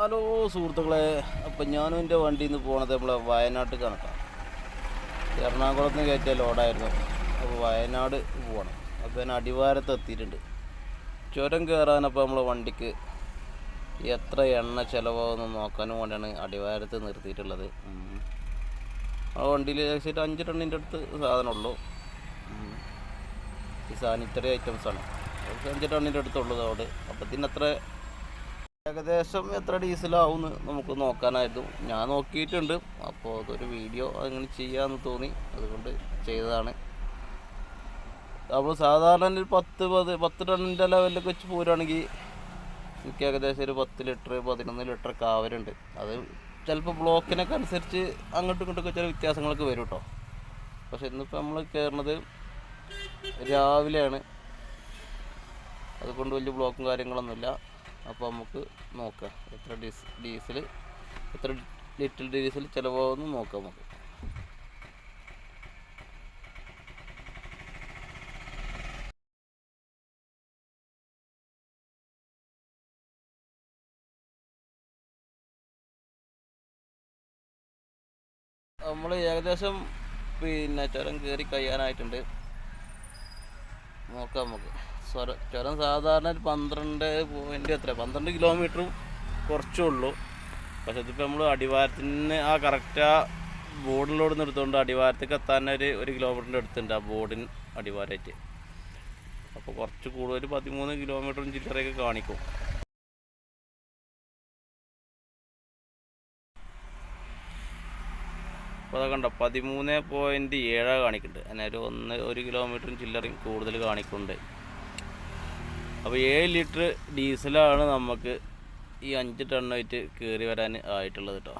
Hello സുഹൃത്തുക്കളെ അപ്പം ഞാനും എന്റെ വണ്ടിയിൽ നിന്ന് പോണത് നമ്മളെ വയനാട്ടിൽ കണക്കാം എറണാകുളത്ത് നിന്ന് കയറ്റിയ ലോഡായിരുന്നു. അപ്പോൾ വയനാട് പോകണം അപ്പോൾ ഞാൻ അടിവാരത്ത് എത്തിയിട്ടുണ്ട്. ചുരം കയറാനപ്പോൾ നമ്മളെ വണ്ടിക്ക് എത്ര എണ്ണ ചിലവാകുമെന്ന് നോക്കാനും വേണ്ടിയാണ് അടിവാരത്ത് നിർത്തിയിട്ടുള്ളത്. ആ വണ്ടിയിൽ ഏകദേശം അഞ്ച് ടണ്ണിന്റെ അടുത്ത് സാധനമുള്ളൂ. ഈ സാനിറ്ററി ഐറ്റംസാണ് അഞ്ച് ടണ്ണിന്റെ അടുത്തുള്ളത് അവിടെ അപ്പോൾ ഇതിനത്ര ഏകദേശം എത്ര ഡീസലാവും നമുക്ക് നോക്കാനായിരുന്നു. ഞാൻ നോക്കിയിട്ടുണ്ട്. അപ്പോൾ അതൊരു വീഡിയോ അങ്ങനെ ചെയ്യാമെന്ന് തോന്നി. അതുകൊണ്ട് ചെയ്തതാണ്. അപ്പോൾ സാധാരണ ഒരു പത്ത് പത് പത്ത് ടണ്ണിന്റെ ലെവലിലൊക്കെ വെച്ച് പോരുകയാണെങ്കിൽ എനിക്ക് ഏകദേശം ഒരു പത്ത് ലിറ്റർ പതിനൊന്ന് ലിറ്റർ കാവലുണ്ട് അത് ചിലപ്പോൾ ബ്ലോക്കിനൊക്കെ അനുസരിച്ച് അങ്ങോട്ടും ഇങ്ങോട്ടൊക്കെ ചില വ്യത്യാസങ്ങളൊക്കെ വരും കേട്ടോ. പക്ഷെ ഇന്നിപ്പോൾ നമ്മൾ കയറുന്നത് രാവിലെയാണ്. അതുകൊണ്ട് വലിയ ബ്ലോക്കും കാര്യങ്ങളൊന്നുമില്ല. അപ്പോൾ നമുക്ക് നോക്കാം. എത്ര ഡീസ് ഡീസൽ എത്ര ലിറ്റർ ഡീസൽ ചിലവാകുമെന്ന് നോക്കാം നമുക്ക്. നമ്മൾ ഏകദേശം പിന്നെ ചുരം കയറി കഴിയാനായിട്ടുണ്ട്. നോക്കാം നമുക്ക്. ചുരം സാധാരണ ഒരു പന്ത്രണ്ട് പോയിന്റ് എത്ര പന്ത്രണ്ട് കിലോമീറ്റർ കുറച്ചേ ഉള്ളൂ. പക്ഷെ ഇതിപ്പോൾ നമ്മൾ അടിവാരത്തിന് ആ കറക്റ്റ് ആ ബോർഡിലോട് നിർത്തുകൊണ്ട് അടിവാരത്തേക്ക് എത്താൻ ഒരു ഒരു കിലോമീറ്ററിന്റെ അടുത്തുണ്ട് ആ ബോർഡിന് അടിവാരമായിട്ട് അപ്പോൾ കുറച്ച് കൂടുതൽ പതിമൂന്ന് കിലോമീറ്ററും ചില്ലറയൊക്കെ കാണിക്കും. അപ്പോൾ അതൊക്കെ കണ്ടോ പതിമൂന്ന് പോയിന്റ് ഏഴാണ് കാണിക്കുന്നുണ്ട് അങ്ങനെ ഒരു ഒന്ന് ഒരു കിലോമീറ്ററും ചില്ലറയും കൂടുതൽ കാണിക്കുന്നുണ്ട്. അപ്പോൾ ഏഴ് ലിറ്റർ ഡീസലാണ് നമുക്ക് ഈ അഞ്ച് ടണ്ണായിട്ട് കയറി വരാൻ ആയിട്ടുള്ളത് കേട്ടോ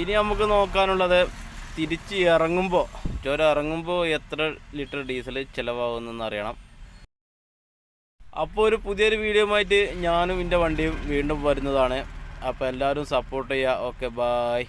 ഇനി നമുക്ക് നോക്കാനുള്ളത് തിരിച്ച് ഇറങ്ങുമ്പോൾ ചുരം ഇറങ്ങുമ്പോൾ എത്ര ലിറ്റർ ഡീസൽ ചിലവാകുന്നെന്ന് അറിയണം. അപ്പോൾ ഒരു പുതിയൊരു വീഡിയോ ആയിട്ട് ഞാനും എന്റെ വണ്ടിയും വീണ്ടും വരുന്നതാണ്. അപ്പോൾ എല്ലാവരും സപ്പോർട്ട് ചെയ്യുക ഓക്കെ ബായ്